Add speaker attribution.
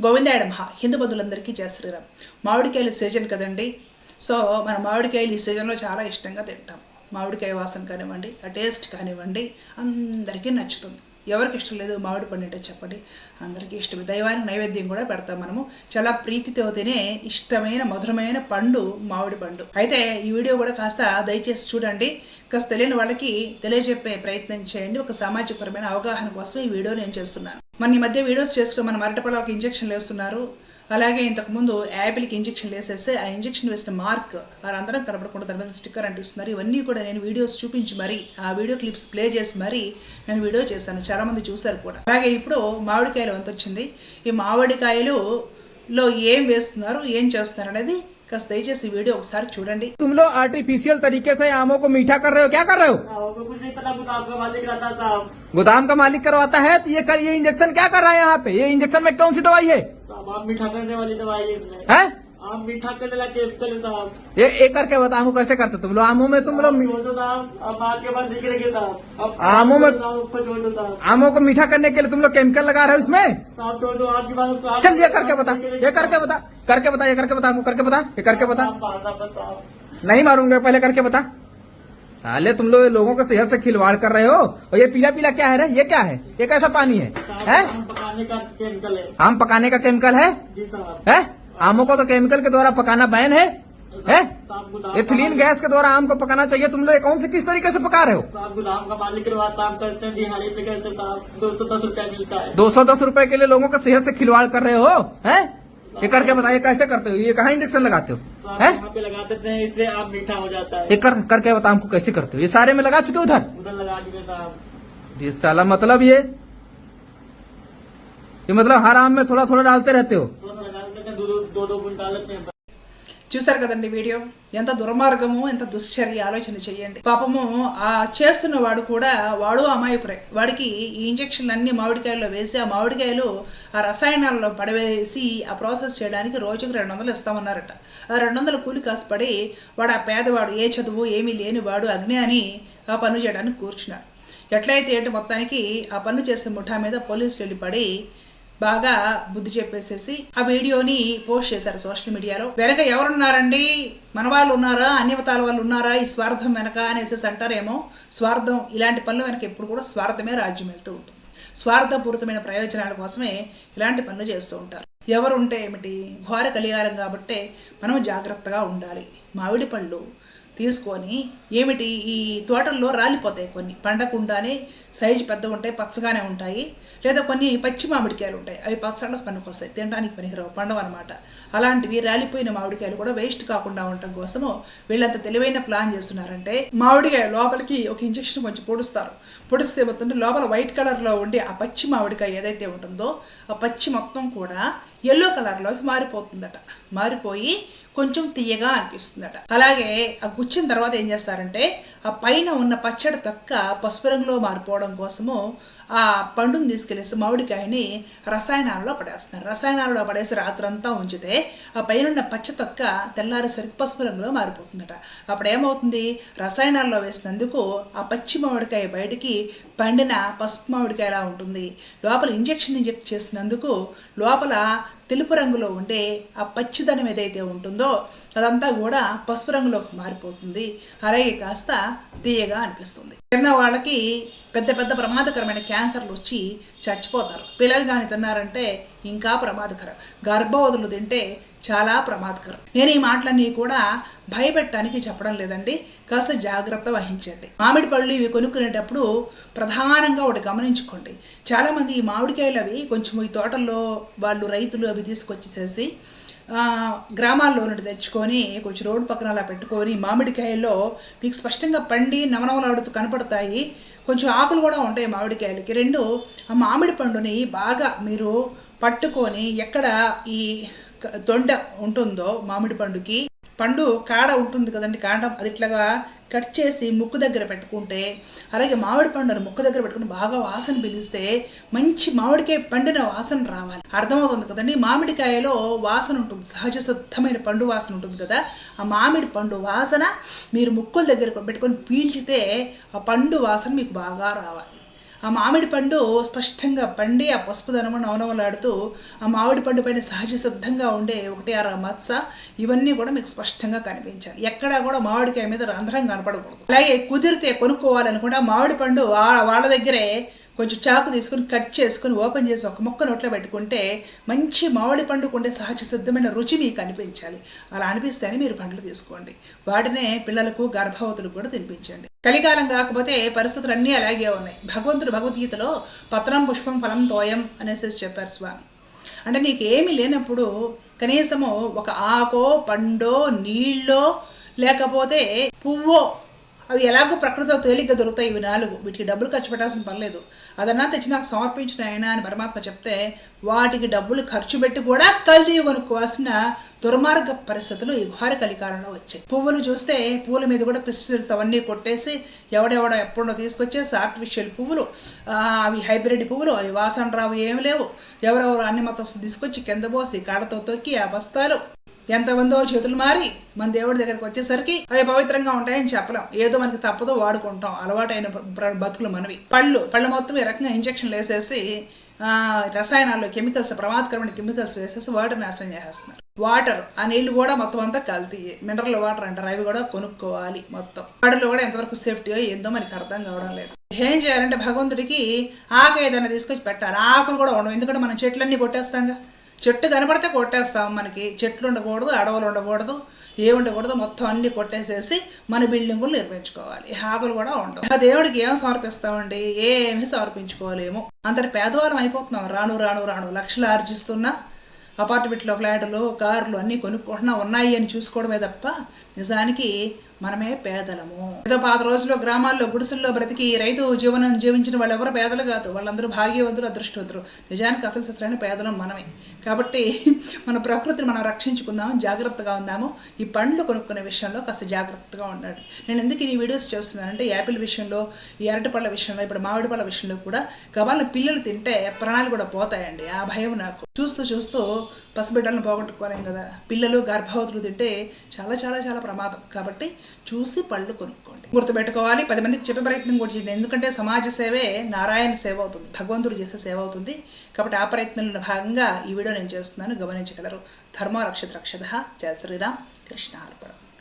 Speaker 1: గోవిందాయ మహా హిందూ బంధువులందరికీ జయ శ్రీరామ్. మామిడికాయలు సీజన్ కదండి. సో మన మామిడికాయలు ఈ సీజన్లో చాలా ఇష్టంగా తింటాం. మామిడికాయ వాసన కానివ్వండి ఆ టేస్ట్ కానివ్వండి అందరికీ నచ్చుతుంది. ఎవరికి ఇష్టం లేదు మామిడి పండు అంటే చెప్పండి. అందరికీ ఇష్టమే దైవానికి నైవేద్యం కూడా పెడతాం మనము. చాలా ప్రీతితో తినే ఇష్టమైన మధురమైన పండు మామిడి పండు. అయితే ఈ వీడియో కూడా కాస్త దయచేసి చూడండి. కాస్త తెలియని వాళ్ళకి తెలియజెప్పే ప్రయత్నం చేయండి. ఒక సామాజికపరమైన అవగాహన కోసం ఈ వీడియో నేను చేస్తున్నాను. మన ఈ మధ్య వీడియోస్ చేస్తూ మన మరటి ఒక ఇంజక్షన్లు వేస్తున్నారు. అలాగే ఇంతకుముందు యాపిల్కి ఇంజక్షన్ వేసేస్తే ఆ ఇంజక్షన్ వేసిన మార్క్ వారందరం కనపడకుండా దాని మీద స్టిక్కర్ అంటిస్తున్నారు ఇవన్నీ కూడా నేను వీడియోస్ చూపించి మరీ ఆ వీడియో క్లిప్స్ ప్లే చేసి మరీ నేను వీడియో చేశాను చాలా మంది చూశారు కూడా అలాగే ఇప్పుడు మామిడికాయలు ఎంత వచ్చింది ఈ మామిడికాయలు లో ఏం వేస్తున్నారు ఏం చేస్తున్నారు అనేది కాస్త దయచేసి ఈ వీడియో ఒకసారి చూడండి
Speaker 2: तुम लोग आर्टिफिशियल तरीके से आमों को मीठा कर रहे हो क्या कर रहे हो
Speaker 3: हाँ, वो कुछ नहीं पता गुलाब का मालिक रहता साहब
Speaker 2: गोदाम का मालिक करवाता है तो ये कर, ये इंजेक्शन क्या कर रहा है यहाँ पे ये इंजेक्शन में कौन सी दवाई है
Speaker 3: मीठा करने वाली दवाई है। मीठा करने केमिकल साहब
Speaker 2: ये एक करके बता आमों कैसे करते तुम लोग? आमों में तुम लोग
Speaker 3: साहब अब
Speaker 2: आमों में- आमों को मीठा करने के लिए तुम लोग केमिकल लगा रहे हो इसमें?
Speaker 3: अब-
Speaker 2: चल ये करके बता ये करके बता करके बता ये करके बता करके बता ये करके बता। नहीं मारूँगा पहले करके बता। साले तुम लोग लोगों के सेहत से खिलवाड़ कर रहे हो और ये पीला पीला क्या है रे? ये क्या है? ये कैसा पानी है? हैं?
Speaker 3: आम पकाने का केमिकल है।
Speaker 2: आम पकाने का केमिकल है?
Speaker 3: जी साहब
Speaker 2: है? आमों को तो केमिकल के द्वारा पकाना बैन है? है? एथिलीन गैस के द्वारा आम को पकाना चाहिए तुम लोग कौन से किस तरीके से पका रहे हो?
Speaker 3: साहब गोदाम का मालिक हम करते हैं दिहाड़ी पे करते साहब दो सौ दस रुपया मिलता है।
Speaker 2: दो सौ दस रूपए के लिए लोगों का सेहत से खिलवाड़ कर रहे हो है? ये करके बताइए कैसे करते हो? ये कहाँ इंजेक्शन लगाते हो? हैं?
Speaker 3: पे लगा देते हैं इससे आम मीठा हो जाता है।
Speaker 2: ये कर करके बताओ हमको कैसे करते हो? ये सारे में लगा चुके उधर?
Speaker 3: उधर लगा चुके साहब
Speaker 2: ये साला मतलब ये ये मतलब हर आम में थोड़ा थोड़ा डालते रहते हो
Speaker 3: थोड़ा सा लगा देते हैं दो दो- दो दो गुंटा लेते हैं
Speaker 1: చూసారు కదండి వీడియో ఎంత దుర్మార్గము ఎంత దుశ్చర్య ఆలోచన చేయండి పాపము ఆ చేస్తున్న వాడు కూడా వాడు అమాయకుడే వాడికి ఈ ఇంజక్షన్లు అన్ని మామిడికాయల్లో వేసి ఆ మామిడికాయలు ఆ రసాయనాలలో పడవేసి ఆ ప్రాసెస్ చేయడానికి రోజుకు రెండు వందలు ఇస్తామన్నారట ఆ రెండు వందల కూలి కాసు పడి వాడు ఆ పేదవాడు ఏ చదువు ఏమీ లేని వాడు అజ్ఞాని ఆ పనులు చేయడానికి కూర్చున్నాడు ఎట్లయితే ఏంటి మొత్తానికి ఆ పనులు చేసే ముఠా మీద పోలీసులు వెళ్ళి పడి బాగా బుద్ధి చెప్పేసేసి ఆ వీడియోని పోస్ట్ చేశారు సోషల్ మీడియాలో. వెనక ఎవరున్నారండి? మన వాళ్ళు ఉన్నారా? అన్యవతాల వాళ్ళు ఉన్నారా? ఈ స్వార్థం వెనక అనేసి అంటారేమో. స్వార్థం ఇలాంటి పనులు వెనక ఎప్పుడు కూడా స్వార్థమే రాజ్యం వెళ్తూ ఉంటుంది. స్వార్థపూరితమైన ప్రయోజనాల కోసమే ఇలాంటి పనులు చేస్తూ ఉంటారు. ఎవరు ఉంటే ఏమిటి? ఘోర కలిగారం కాబట్టే మనం జాగ్రత్తగా ఉండాలి. మామిడి పళ్ళు తీసుకొని ఏమిటి? ఈ తోటల్లో రాలిపోతాయి కొన్ని. పండకుండానే సైజు పెద్ద ఉంటాయి పచ్చగానే ఉంటాయి. లేదా కొన్ని పచ్చి మామిడికాయలు ఉంటాయి. అవి పచ్చళ్ళకు పనికొస్తాయి. తినడానికి పనికిరావు. పండవు అనమాట అలాంటివి రాలిపోయిన మామిడికాయలు కూడా వేస్ట్ కాకుండా ఉండటం కోసము వీళ్ళంత తెలివైన ప్లాన్ చేస్తున్నారంటే మామిడికాయ లోపలికి ఒక ఇంజక్షన్ కొంచెం పొడుస్తారు. పొడిస్తే మొత్తం లోపల వైట్ కలర్లో ఉండి ఆ పచ్చి మామిడికాయ ఏదైతే ఉంటుందో ఆ పచ్చి మొత్తం కూడా ఎల్లో కలర్లోకి మారిపోతుందట. మారిపోయి కొంచెం తీయగా అనిపిస్తుందట. అలాగే ఆ గుచ్చిన తర్వాత ఏం చేస్తారంటే ఆ పైన ఉన్న పచ్చడి తొక్క పసుపు రంగులో మారిపోవడం కోసము ఆ పండుని తీసుకెళ్ళేసి మామిడికాయని రసాయనాలలో పడేస్తున్నారు. రసాయనాలలో పడేసి రాత్రంతా ఉంచితే ఆ పైన ఉన్న పచ్చ తొక్క తెల్లారేసరికి పసుపు రంగులో మారిపోతుందట. అప్పుడు ఏమవుతుంది రసాయనాల్లో వేసినందుకు ఆ పచ్చి మామిడికాయ బయటికి పండిన పసుపు మామిడికాయలా ఉంటుంది. లోపల ఇంజెక్షన్ ఇంజెక్ట్ చేసినందుకు లోపల తెలుపు రంగులో ఉండే ఆ పచ్చిదనం ఏదైతే ఉంటుందో అదంతా కూడా పసుపు రంగులోకి మారిపోతుంది. అలాగే కాస్త తీయగా అనిపిస్తుంది. తిన్న వాళ్ళకి పెద్ద పెద్ద ప్రమాదకరమైన క్యాన్సర్లు వచ్చి చచ్చిపోతారు. పిల్లలు కానీ తిన్నారంటే ఇంకా ప్రమాదకరం. గర్భవతులు తింటే చాలా ప్రమాదకరం. నేను ఈ మాటలన్నీ కూడా భయపెట్టడానికి చెప్పడం లేదండి. కాస్త జాగ్రత్త వహించండి. మామిడి పళ్ళు ఇవి కొనుక్కునేటప్పుడు ప్రధానంగా ఒకటి గమనించుకోండి. చాలామంది ఈ మామిడికాయలు అవి కొంచెం ఈ తోటల్లో వాళ్ళు రైతులు అవి తీసుకొచ్చేసేసి గ్రామాల్లో నుండి తెచ్చుకొని కొంచెం రోడ్డు పక్కన అలా పెట్టుకొని మామిడికాయల్లో మీకు స్పష్టంగా పండి నవనవలాడుతూ కనపడతాయి. కొంచెం ఆకులు కూడా ఉంటాయి మామిడికాయలకి. రెండు ఆ మామిడి పండుని బాగా మీరు పట్టుకొని ఎక్కడ ఈ దొండ ఉంటుందో మామిడి పండుకి పండు కాడ ఉంటుంది కదండి కాండం అది ఇట్లాగా కట్ చేసి ముక్కు దగ్గర పెట్టుకుంటే అలాగే మామిడి పండును ముక్కు దగ్గర పెట్టుకుని బాగా వాసన పిలిస్తే మంచి మామిడికాయ పండిన వాసన రావాలి. అర్థమవుతుంది కదండి? మామిడికాయలో వాసన ఉంటుంది సహజ సిద్ధమైన పండు వాసన ఉంటుంది కదా? ఆ మామిడి పండు వాసన మీరు ముక్కుల దగ్గర పెట్టుకొని పీల్చితే ఆ పండు వాసన మీకు బాగా రావాలి. ఆ మామిడి పండు స్పష్టంగా పండి ఆ పసుపు ధనము నవనవలాడుతూ ఆ మామిడి పండు పైన సహజ సిద్ధంగా ఉండే ఒకటి అర మత్స ఇవన్నీ కూడా మీకు స్పష్టంగా కనిపించాలి. ఎక్కడా కూడా మామిడికాయ మీద రంధ్రం కనపడకూడదు. అలాగే కుదిరితే కొనుక్కోవాలనుకుంటే ఆ మామిడి పండు వాళ్ళ దగ్గరే కొంచెం చాకు తీసుకుని కట్ చేసుకుని ఓపెన్ చేసి ఒక ముక్క నోట్లో పెట్టుకుంటే మంచి మామిడి పండుకు ఉండే సహజ సిద్ధమైన రుచి మీకు అనిపించాలి. అలా అనిపిస్తేనే మీరు పండ్లు తీసుకోండి. వాటినే పిల్లలకు గర్భవతులకు కూడా తినిపించండి. కలికాలం కాకపోతే పరిస్థితులు అన్నీ అలాగే ఉన్నాయి. భగవంతుడు భగవద్గీతలో పత్రం పుష్పం ఫలం తోయం అనేసి చెప్పారు స్వామి. అంటే నీకు ఏమీ లేనప్పుడు కనీసము ఒక ఆకో పండో నీళ్ళో లేకపోతే పువ్వో అవి ఎలాగో ప్రకృతిలో తేలిగ్గా దొరుకుతాయి ఇవి నాలుగు. వీటికి డబ్బులు ఖర్చు పెట్టాల్సిన పర్లేదు అదన్నా తెచ్చి నాకు సమర్పించిన ఆయన అని పరమాత్మ చెప్తే వాటికి డబ్బులు ఖర్చు పెట్టి కూడా కల్దీ కొనుక్కోవాల్సిన దుర్మార్గ పరిస్థితులు ఈ ఘోర కలికాలంలో వచ్చాయి. పువ్వులు చూస్తే పువ్వుల మీద కూడా పెస్టిసైడ్స్ అవన్నీ కొట్టేసి ఎవడెవడో ఎప్పుడో తీసుకొచ్చేసి ఆర్టిఫిషియల్ పువ్వులు అవి హైబ్రిడ్ పువ్వులు అవి వాసన రావు ఏమి లేవు. ఎవరెవరు అన్ని మొత్తం తీసుకొచ్చి కింద పోసి కాడతో తొక్కి ఆ బస్తాలు ఎంతమందో చేతులు మారి మన దేవుడి దగ్గరికి వచ్చేసరికి అవి పవిత్రంగా ఉంటాయని చెప్పలేం. ఏదో మనకి తప్పదో వాడుకుంటాం. అలవాటైన బతుకులు మనవి. పళ్ళు పళ్ళు మొత్తం ఈ రకంగా ఇంజక్షన్లు వేసేసి రసాయనాలు కెమికల్స్ ప్రమాదకరమైన కెమికల్స్ వేసేసి వాటర్ నాశనం చేసేస్తున్నారు. వాటర్ ఆ నీళ్ళు కూడా మొత్తం అంతా కల్తీ మినరల్ వాటర్ అంటారు. అవి కూడా కొనుక్కోవాలి మొత్తం. వాటిలో కూడా ఎంతవరకు సేఫ్టీ ఏందో మనకి అర్థం కావడం లేదు. ఏం చేయాలంటే భగవంతుడికి ఆకు ఏదైనా తీసుకొచ్చి పెట్టాలి. ఆకులు కూడా ఉండవు. ఎందుకంటే మనం చెట్లన్నీ కొట్టేస్తాంగా. చెట్టు కనపడితే కొట్టేస్తాం మనకి. చెట్లు ఉండకూడదు అడవులు ఉండకూడదు ఏ ఉండకూడదు మొత్తం అన్ని కొట్టేసేసి మన బిల్డింగులు నిర్మించుకోవాలి. ఈ కూడా ఉండవు. ఆ దేవుడికి ఏం సమర్పిస్తామండి? ఏమీ సమర్పించుకోలేము. అంతటి పేదవారం అయిపోతున్నాం. రాను రాను రాను. లక్షలు ఆర్జిస్తున్నా అపార్ట్మెంట్లో ఫ్లాట్లు కార్లు అన్నీ కొనుక్కుంటున్నా ఉన్నాయి అని చూసుకోవడమే తప్ప నిజానికి మనమే పేదలము. ఏదో పాత రోజుల్లో గ్రామాల్లో గుడిసెల్లో బ్రతికి రైతు జీవనం జీవించిన వాళ్ళు ఎవరు పేదలు కాదు. వాళ్ళందరూ భాగ్యవంతులు అదృష్టవంతులు. నిజానికి అసలు శస్త్రాన్ని పేదలం మనమే. కాబట్టి మన ప్రకృతిని మనం రక్షించుకుందాం జాగ్రత్తగా ఉందాము. ఈ పండ్లు కొనుక్కునే విషయంలో కాస్త జాగ్రత్తగా ఉండండి. నేను ఎందుకు ఈ వీడియోస్ చేస్తున్నానంటే యాపిల్ విషయంలో ఈ అరటి పళ్ళ విషయంలో ఇప్పుడు మామిడి పళ్ళ విషయంలో కూడా గబాలను పిల్లలు తింటే ప్రాణాలు కూడా పోతాయండి. ఆ భయం నాకు. చూస్తూ చూస్తూ పసిబిడ్డలను పోగొట్టుకోలేం కదా. పిల్లలు గర్భవతులు తింటే చాలా చాలా చాలా ప్రమాదం. కాబట్టి చూసి పళ్ళు కొనుక్కోండి. గుర్తుపెట్టుకోవాలి పది మందికి చెప్పే ప్రయత్నం కూడా చేయండి. ఎందుకంటే సమాజ సేవే నారాయణ సేవ అవుతుంది. భగవంతుడు చేసే సేవ అవుతుంది. కాబట్టి ఆ ప్రయత్నంలో భాగంగా ఈ వీడియో నేను చేస్తున్నాను. గమనించగలరు. ధర్మ రక్షత. రక్షత జయ శ్రీరామ్. కృష్ణ అర్పణం